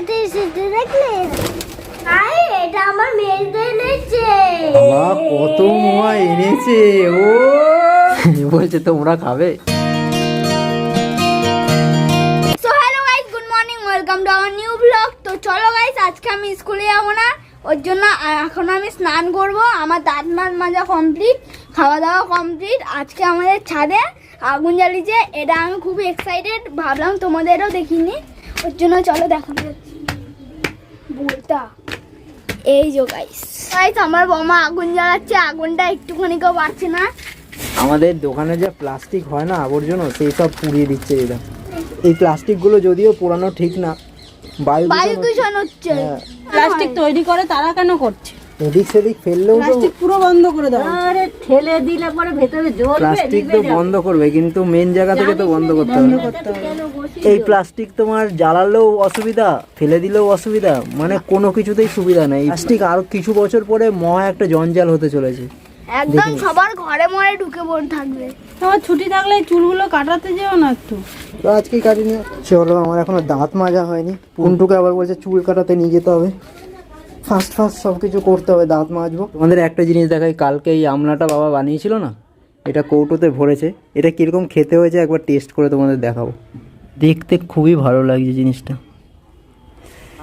খেতে এসেছে আই এটা আমার মেয়েদের এনেছে। বাবা কত মোয়া এনেছে ও। বলছে তোমরা খাবে? So hello guys good morning welcome to our new blog তো চলো গাইস আজকে আমি স্কুলে যাব না। ওর জন্য এখন আমি স্নান করব। আমার দাঁত মাত মাজা কমপ্লিট খাওয়া দাওয়া কমপ্লিট আজকে আমাদের ছাদে আগুন জ্বালিয়েছে। এটা আমি খুব এক্সাইটেড ভাবলাম তোমাদেরও দেখিনি। ওর জন্য চলো দেখা যাচ্ছি এই যো গাইস গাইস আমার বমা আগুন জ্বালাচ্ছে আগুনটা একটুখানি একটুখানিকেও বাড়ছে না। আমাদের দোকানে যে প্লাস্টিক হয় না আবর্জনা সেই সব পুড়িয়ে দিচ্ছে এটা এই প্লাস্টিকগুলো যদিও পোড়ানো ঠিক না বায়ু দূষণ হচ্ছে। হচ্ছে। হ্যাঁ, প্লাস্টিক তৈরি করে তারা কেন করছে? এদিক সেদিক ফেললেও তো প্লাস্টিক পুরো বন্ধ করে দাও। আরে ঠেলে দিলে পরে ভেতরে জ্বলবে প্লাস্টিক তো বন্ধ করবে কিন্তু মেন জায়গা থেকে তো বন্ধ করতে হবে। এই প্লাস্টিক তোমার জ্বালালেও অসুবিধা ফেলে দিলেও অসুবিধা মানে কোনো কিছুতেই সুবিধা নেই। প্লাস্টিক আর কিছু বছর পরে মহা একটা জঞ্জাল হতে চলেছে। একদম সবার ঘরে মরে ঢুকে পড়ে থাকবে। তোমার ছুটি থাকলে চুলগুলো কাটাতে যেও না একটু। তো আজকে কাটি নিয়ে চলো আমার এখনও দাঁত মাজা হয়নি। পুন্টুকে আবার বলছে চুল কাটাতে নিয়ে যেতে হবে। ফার্স্ট ফার্স্ট সব কিছু করতে হবে দাঁত মাজবো। আমাদের একটা জিনিস দেখাই কালকে এই আমলাটা বাবা বানিয়েছিল না? এটা কৌটোতে ভরেছে। এটা কীরকম খেতে হয়েছে একবার টেস্ট করে তোমাদের দেখাবো। দেখতে খুবই ভালো লাগছে জিনিসটা।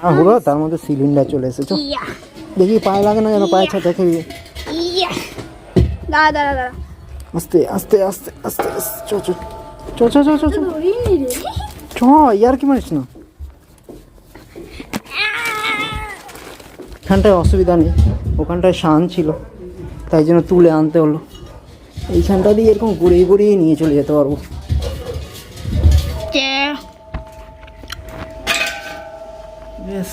আর হলো তার মধ্যে সিলিন্ডার চলে এসেছ। দেখি পায়ে লাগে না যেন পায়ে ছাতা খেয়ে। দাঁড়া দাঁড়া দাঁড়া। আস্তে আস্তে আস্তে আস্তে চ চ চ চ চ চ চ ইয়ার কি মানিস না? এখানটায় অসুবিধা নেই ওখানটায় শান ছিল তাই জন্য তুলে আনতে হলো। এইখানটা দিয়ে এরকম গড়িয়ে গড়িয়ে নিয়ে চলে যেতে পারব। বেশ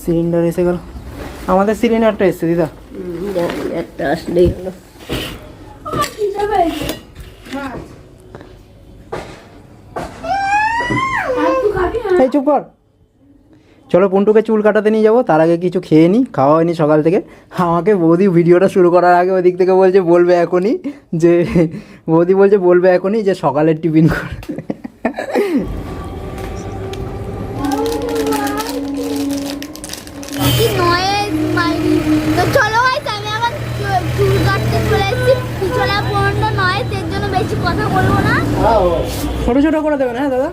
সিলিন্ডার এসে গেল। আমাদের সিলিন্ডারটা এসছে দিদা। একটা আসলেই হলো। এই চুপ কর। চলো পুন্টুকে চুল কাটাতে নিয়ে যাব তার আগে কিছু খেয়ে নিই খাওয়া হয়নি সকাল থেকে। আমাকে বৌদি ভিডিওটা শুরু করার আগে ওদিক থেকে বলছে বলবে এখনই যে বৌদি বলছে বলবে এখনই যে সকালের টিফিন করে। কি নয়েজ মাইরি তো চলো আমি আমার চুল কাটতে চলে এসেছি। পিছনে পনেরোটা নয়েজ এর জন্য বেশি কথা বলব না। ছোটো ছোটো করে দেবেন হ্যাঁ দাদা?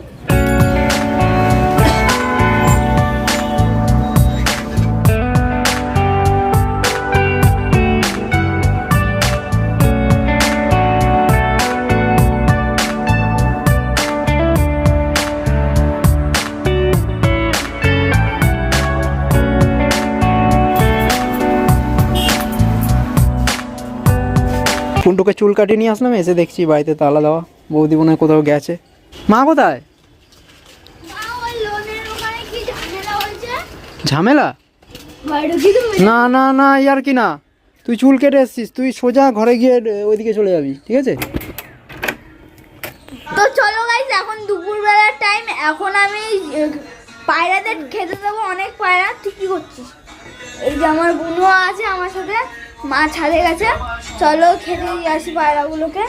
পুন্টুকে চুল কাটিয়ে নিয়ে আসলাম, এসে দেখছি বাড়িতে তালা দেওয়া। বৌদি মনে কোথাও গেছে। মা কোথায়? ঝামেলা? না না না ইয়ার কি না। তুই চুল কেটে এসছিস, তুই সোজা ঘরে গিয়ে ওইদিকে চলে যাবি, ঠিক আছে? তো চলো গাইস এখন দুপুরবেলার টাইম এখন আমি পায়রাদের খেতে দেবো অনেক পায়রা কি করছিস? এই যে আমার বুনো আছে আমার সাথে। মা ছাদে গেছে। চলো খেতে দিয়ে আসি পায়রাগুলোকে।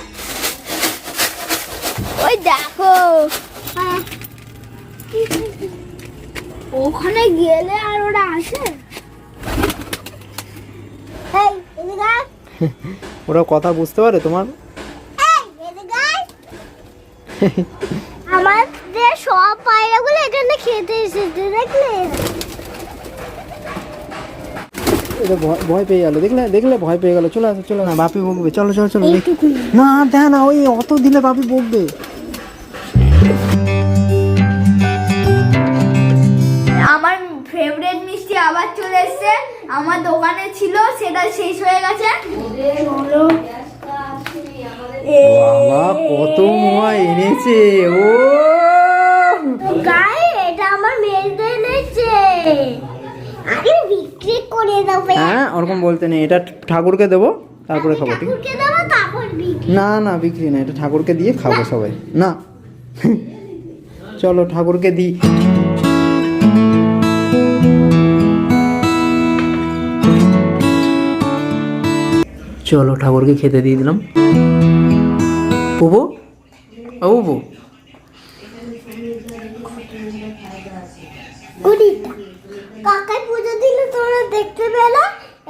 ওই দেখো। আহ, ওখানে গেলে আর ওরা আসে। ওরা কথা বুঝতে পারে তোমার। আমাদের সব পায়রাগুলো এখানে খেতে এসেছে দেখলে? এটা ভয় পেয়ে গেল। দেখলে দেখলে ভয় পেয়ে গেল। চলে আসো চলে না বাপি বকবে। চলো চলো চলো। না দেখ না ওই অত দিলে বাপি বকবে। আমার ফেভারিট মিষ্টি আবার চলে এসেছে। আমার দোকানে ছিল সেটা শেষ হয়ে গেছে। বাবা কত মোয়া এনেছে ও! গায়ে এটা আমার মেয়েদের এনেছে আমি বিক্রি করে দেবো হ্যাঁ ওরকম বলতে নেই। এটা ঠাকুরকে দেবো তারপরে খাব ঠিক? না না বিক্রি না এটা ঠাকুরকে দিয়ে খাব সবাই। না। চলো ঠাকুরকে দিই। চলো ঠাকুরকে খেতে দিয়ে দিলাম। পুবো? ও কুড়িটা কাকাই পুজো দিলে তোমরা দেখতে পেলা,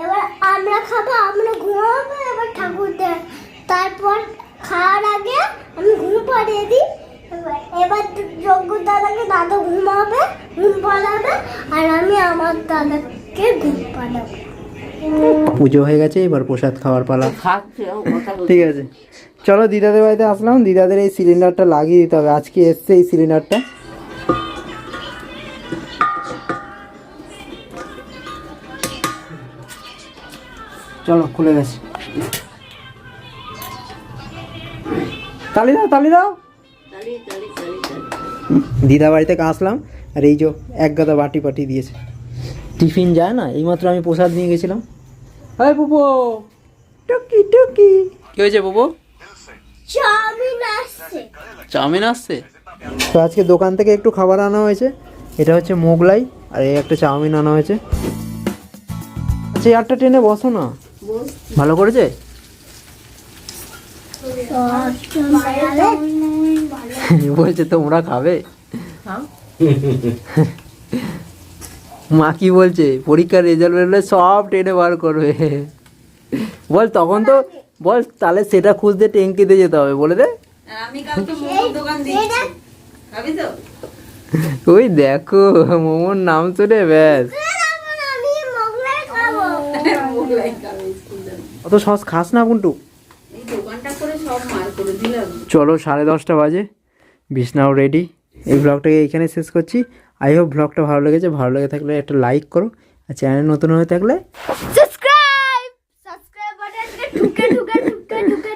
এবার আমরা খাব, আমরা ঘুমাবো, এবার ঠাকুর তারপর খাওয়ার আগে আমি ঘুম পাড়িয়ে দিই। এবার- যজ্ঞ দাদাকে দাদা ঘুমাবে, ঘুম পাড়াবে, আর আমি আমার দাদাকে ঘুম পাড়াবো। পুজো হয়ে গেছে, এবার প্রসাদ খাওয়ার পালা। ঠিক আছে। চলো দিদাদের বাড়িতে আসলাম। দিদাদের এই সিলিন্ডারটা লাগিয়ে দিতে হবে। আজকে এসছে এই সিলিন্ডারটা চলো খুলে গেছে। তালি দাও তালি দাও। দিদা বাড়ি থেকে আসলাম আর এই যে এক গাদা বাটি পাটি দিয়েছে। টিফিন যায় না এইমাত্র আমি প্রসাদ নিয়ে গেছিলাম। হাই পুপো। টুকি টুকি। কি হয়েছে পুপো? চাউমিন আসছে। চাউমিন আসছে? তো আজকে দোকান থেকে একটু খাবার আনা হয়েছে। এটা হচ্ছে মোগলাই আর এই একটা চাউমিন আনা হয়েছে। আচ্ছা একটা ট্রেনে বসো না। ভালো করেছে? বলছে তোমরা খাবে? মা কি বলছে? পরীক্ষার রেজাল্ট বেরোলে সব ট্রেনে বার করবে। বল তখন তো বল তাহলে সেটা খুঁজতে ট্যাঙ্কিতে যেতে হবে বলে দে। আমি কালকে মোমোর দোকান দিচ্ছি খাবি তো? ওই দেখো মোমোর নাম শুনে ব্যাস। অত সস খাস না কুন্টু? এই দোকানটা করে সব মার করে দিলাম। চলো সাড়ে দশটা বাজে। বিছনাও রেডি এই ব্লগটাকে এইখানে শেষ করছি। আই হোপ ব্লগটা ভালো লেগেছে। ভালো লেগে থাকলে একটা লাইক করো। আর চ্যানেল নতুন হয়ে থাকলে সাবস্ক্রাইব সাবস্ক্রাইব বাটনকে ঠুকে ঠুকে